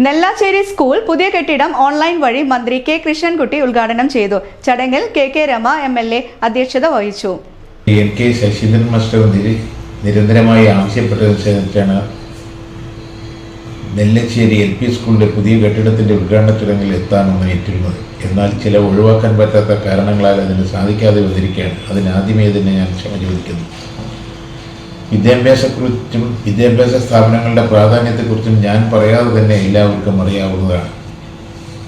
Nellachery school പുതിയ കെട്ടിടം online വഴി മന്ത്രി കെ കൃഷ്ണൻകുട്ടി ഉദ്ഘാടനം ചെയ്തു. ചടങ്ങിൽ K K Rema M L A അധ്യക്ഷത വഹിച്ചു. എൻ കെ ശശീന്ദ്രൻ മാസ്റ്റർ നിര- നിരന്തരമായി ആവശ്യപ്പെട്ടതനുസരിച്ചാണ് നെല്ലശ്ശേരി എൽ പി സ്കൂളിന്റെ പുതിയ കെട്ടിടത്തിന്റെ ഉദ്ഘാടന ചടങ്ങിൽ എത്താമെന്ന് ഏറ്റിരുന്നത്. എന്നാൽ ചില ഒഴിവാക്കാൻ പറ്റാത്ത കാരണങ്ങളാൽ അതിന് സാധിക്കാതെ വന്നിരിക്കുകയാണ്. അതിനാദ്യമേ തന്നെ ഞാൻ ക്ഷമ ചോദിക്കുന്നു. വിദ്യാഭ്യാസത്തെക്കുറിച്ചും വിദ്യാഭ്യാസ സ്ഥാപനങ്ങളുടെ പ്രാധാന്യത്തെക്കുറിച്ചും ഞാൻ പറയാതെ തന്നെ എല്ലാവർക്കും അറിയാവുന്നതാണ്.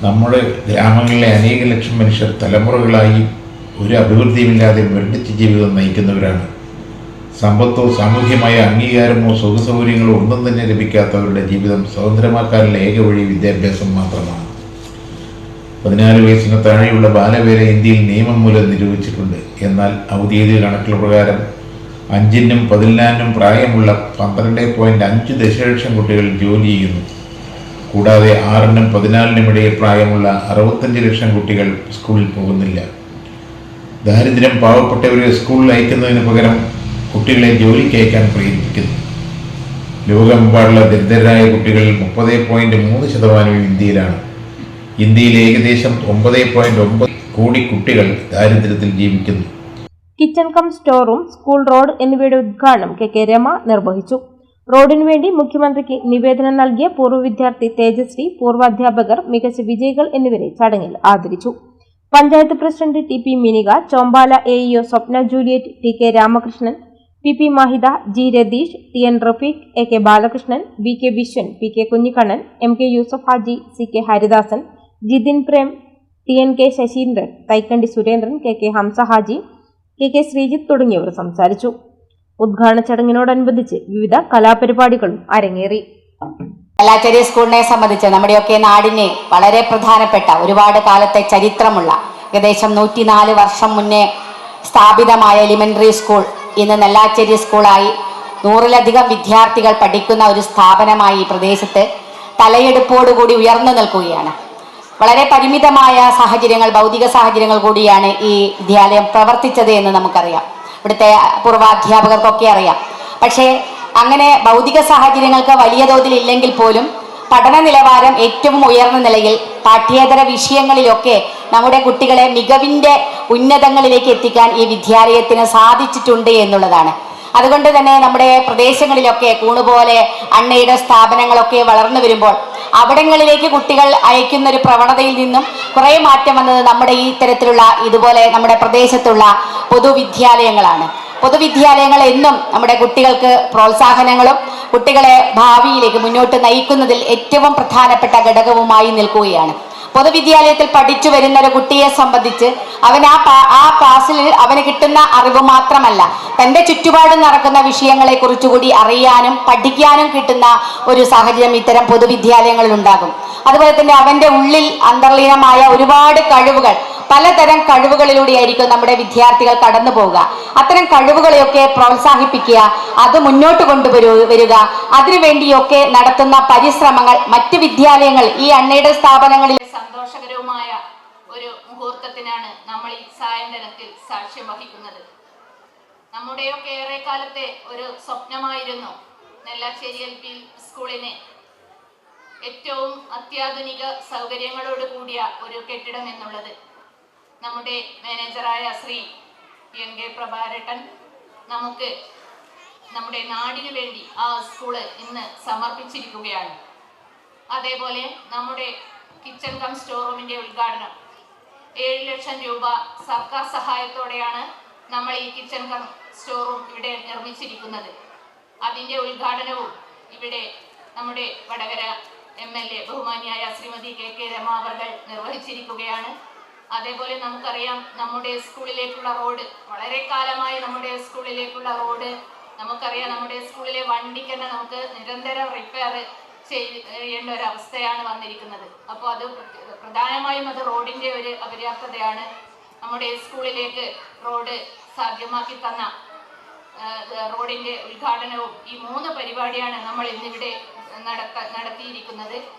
നമ്മുടെ ഗ്രാമങ്ങളിലെ അനേക ലക്ഷം മനുഷ്യർ തലമുറകളായി ഒരു അഭിവൃദ്ധിയുമില്ലാതെ മരടിച്ച് ജീവിതം നയിക്കുന്നവരാണ്. സമ്പത്തോ സാമൂഹ്യമായ അംഗീകാരമോ സുഖസൗകര്യങ്ങളോ ഒന്നും തന്നെ ലഭിക്കാത്തവരുടെ ജീവിതം സ്വതന്ത്രമാക്കാനുള്ള ഏക വഴി വിദ്യാഭ്യാസം മാത്രമാണ്. പതിനാല് വയസ്സിന് താഴെയുള്ള ബാലവേല ഇന്ത്യയിൽ നിയമം മൂലം നിരൂപിച്ചിട്ടുണ്ട് എന്നാൽ ഔദ്യോഗിക കണക്കുകൾ പ്രകാരം അഞ്ചിനും പതിനാലിനും പ്രായമുള്ള പന്ത്രണ്ട് പോയിന്റ് അഞ്ച് ദശലക്ഷം കുട്ടികൾ ജോലി ചെയ്യുന്നു. കൂടാതെ ആറിനും പതിനാലിനും ഇടയിൽ പ്രായമുള്ള അറുപത്തഞ്ച് ലക്ഷം കുട്ടികൾ സ്കൂളിൽ പോകുന്നില്ല. ദാരിദ്ര്യം പാവപ്പെട്ടവരെ സ്കൂളിൽ അയക്കുന്നതിന് പകരം കുട്ടികളെ ജോലിക്ക് അയക്കാൻ പ്രേരിപ്പിക്കുന്നു. ലോകമെമ്പാടുള്ള ദരിദ്രരായ കുട്ടികളിൽ മുപ്പത് പോയിന്റ് മൂന്ന് ശതമാനവും ഇന്ത്യയിലാണ്. ഇന്ത്യയിൽ ഏകദേശം ഒമ്പത് പോയിന്റ് ഒമ്പത് കോടി കുട്ടികൾ ദാരിദ്ര്യത്തിൽ ജീവിക്കുന്നു. Kitchen cum store room school road എന്നിവയുടെ ഉദ്ഘാടനം കെ കെ രമ നിർവഹിച്ചു. റോഡിനു വേണ്ടി മുഖ്യമന്ത്രിക്ക് നിവേദനം നൽകിയ പൂർവ വിദ്യാർത്ഥി തേജസ്വി പൂർവ അധ്യാപകർ മികച്ച വിജയികൾ എന്നിവരെ ചടങ്ങിൽ ആദരിച്ചു. Panchayat president T P Minika Chombala A EO Swapna Juliet T K Ramakrishnan P P Mahida G Ratheesh T N Rafeeq A K Balakrishnan V K Viswan P K Kunhikannan M K Yusuf Haji C K Haridasan Jithin Prem T N K Saseendran Thaikandi Surendran K K Hamsa Haji K K Sreejith തുടങ്ങിയവർ സംസാരിച്ചു. ഉദ്ഘാടന ചടങ്ങിനോടനുബന്ധിച്ച് വിവിധ കലാപരിപാടികളും അരങ്ങേറി. കലാചാര്യ സ്കൂളിനെ സംബന്ധിച്ച് നമ്മുടെയൊക്കെ നാടിന് വളരെ പ്രധാനപ്പെട്ട ഒരുപാട് കാലത്തെ ചരിത്രമുള്ള ഏകദേശം നൂറ്റിനാല് വർഷം മുന്നേ സ്ഥാപിതമായ എലിമെന്ററി സ്കൂൾ ഇന്ന് നെല്ലാച്ചേരി സ്കൂളായി നൂറിലധികം വിദ്യാർത്ഥികൾ പഠിക്കുന്ന ഒരു സ്ഥാപനമായി ഈ പ്രദേശത്ത് തലയെടുപ്പോടുകൂടി ഉയർന്നു നിൽക്കുകയാണ്. വളരെ പരിമിതമായ സാഹചര്യങ്ങൾ ഭൗതിക സാഹചര്യങ്ങൾ കൂടിയാണ് ഈ വിദ്യാലയം പ്രവർത്തിച്ചത് എന്ന് നമുക്കറിയാം. ഇവിടുത്തെ പൂർവാധ്യാപകർക്കൊക്കെ അറിയാം. പക്ഷേ അങ്ങനെ ഭൗതിക സാഹചര്യങ്ങൾക്ക് വലിയ തോതിൽ ഇല്ലെങ്കിൽ പോലും പഠന നിലവാരം ഏറ്റവും ഉയർന്ന നിലയിൽ പാഠ്യേതര വിഷയങ്ങളിലൊക്കെ നമ്മുടെ കുട്ടികളെ മികവിന്റെ ഉന്നതങ്ങളിലേക്ക് എത്തിക്കാൻ ഈ വിദ്യാലയത്തിന് സാധിച്ചിട്ടുണ്ട് എന്നുള്ളതാണ്. അതുകൊണ്ട് തന്നെ നമ്മുടെ പ്രദേശങ്ങളിലൊക്കെ കൂണുപോലെ അണ്ണയുടെ സ്ഥാപനങ്ങളൊക്കെ വളർന്നു വരുമ്പോൾ അവിടങ്ങളിലേക്ക് കുട്ടികൾ അയക്കുന്ന ഒരു പ്രവണതയിൽ നിന്നും കുറേ മാറ്റം വന്നത് നമ്മുടെ ഈ തരത്തിലുള്ള ഇതുപോലെ നമ്മുടെ പ്രദേശത്തുള്ള പൊതുവിദ്യാലയങ്ങളാണ്. പൊതുവിദ്യാലയങ്ങൾ എന്നും നമ്മുടെ കുട്ടികൾക്ക് പ്രോത്സാഹനങ്ങളും കുട്ടികളെ ഭാവിയിലേക്ക് മുന്നോട്ട് നയിക്കുന്നതിൽ ഏറ്റവും പ്രധാനപ്പെട്ട ഘടകവുമായി നിൽക്കുകയാണ്. പൊതുവിദ്യാലയത്തിൽ പഠിച്ചു വരുന്ന ഒരു കുട്ടിയെ സംബന്ധിച്ച് അവൻ ആ ആ ക്ലാസ്സിൽ അവന് കിട്ടുന്ന അറിവ് മാത്രമല്ല തന്റെ ചുറ്റുപാടും നടക്കുന്ന വിഷയങ്ങളെ കുറിച്ചുകൂടി അറിയാനും പഠിക്കാനും കിട്ടുന്ന ഒരു സാഹചര്യം ഇത്തരം പൊതുവിദ്യാലയങ്ങളിൽ ഉണ്ടാകും. അതുപോലെ തന്നെ അവന്റെ ഉള്ളിൽ അന്തർലീനമായ ഒരുപാട് കഴിവുകൾ പലതരം കഴിവുകളിലൂടെയായിരിക്കും നമ്മുടെ വിദ്യാർത്ഥികൾ കടന്നു പോവുക. അത്തരം കഴിവുകളെയൊക്കെ പ്രോത്സാഹിപ്പിക്കുക അത് മുന്നോട്ട് കൊണ്ടുവരു വരിക. അതിനുവേണ്ടിയൊക്കെ നടത്തുന്ന പരിശ്രമങ്ങൾ മറ്റ് വിദ്യാലയങ്ങൾ ഈ അണ്ണയുടെ സ്ഥാപനങ്ങളിൽ സന്തോഷകരവുമായ ഒരു മുഹൂർത്തത്തിനാണ് നമ്മൾ ഈ സായന്തനത്തിൽ സാക്ഷ്യം വഹിക്കുന്നത്. നമ്മുടെയൊക്കെ ഏറെക്കാലത്തെ ഒരു സ്വപ്നമായിരുന്നു നെല്ലാശ്ശേരി എൽ പി സ്കൂളിനെ ഏറ്റവും അത്യാധുനിക സൗകര്യങ്ങളോട് കൂടിയ ഒരു കെട്ടിടം എന്നുള്ളത്. നമ്മുടെ മാനേജറായ ശ്രീ എൻ കെ പ്രഭാരട്ടൻ നമുക്ക് നമ്മുടെ നാടിനു വേണ്ടി ആ സ്കൂൾ ഇന്ന് സമർപ്പിച്ചിരിക്കുകയാണ്. അതേപോലെ നമ്മുടെ കിച്ചൺ കം സ്റ്റോർ റൂമിന്റെ ഉദ്ഘാടനം. ഏഴ് ലക്ഷം രൂപ സർക്കാർ സഹായത്തോടെയാണ് നമ്മൾ ഈ കിച്ചൺ കം സ്റ്റോറൂം ഇവിടെ നിർമ്മിച്ചിരിക്കുന്നത്. അതിന്റെ ഉദ്ഘാടനവും ഇവിടെ നമ്മുടെ വടകര എം എൽ എ ബഹുമാനിയായ ശ്രീമതി കെ കെ രമാവർകൾ നിർവഹിച്ചിരിക്കുകയാണ്. അതേപോലെ നമുക്കറിയാം നമ്മുടെ സ്കൂളിലേക്കുള്ള റോഡ് വളരെ കാലമായി നമ്മുടെ സ്കൂളിലേക്കുള്ള റോഡ് നമുക്കറിയാം നമ്മുടെ സ്കൂളിലെ വണ്ടിക്ക് തന്നെ നമുക്ക് നിരന്തരം റിപ്പയർ ചെയ്യേണ്ട ഒരു അവസ്ഥയാണ് വന്നിരിക്കുന്നത്. അപ്പോൾ അത് പ്ര- പ്രധാനമായും അത് റോഡിന്റെ ഒരു അപര്യാപ്തതയാണ്. നമ്മുടെ സ്കൂളിലേക്ക് റോഡ് സാധ്യമാക്കി തന്ന റോഡിന്റെ ഉദ്ഘാടനവും ഈ മൂന്ന് പരിപാടിയാണ് നമ്മൾ ഇന്നിവിടെ നടത്ത നടത്തിയിരിക്കുന്നത്.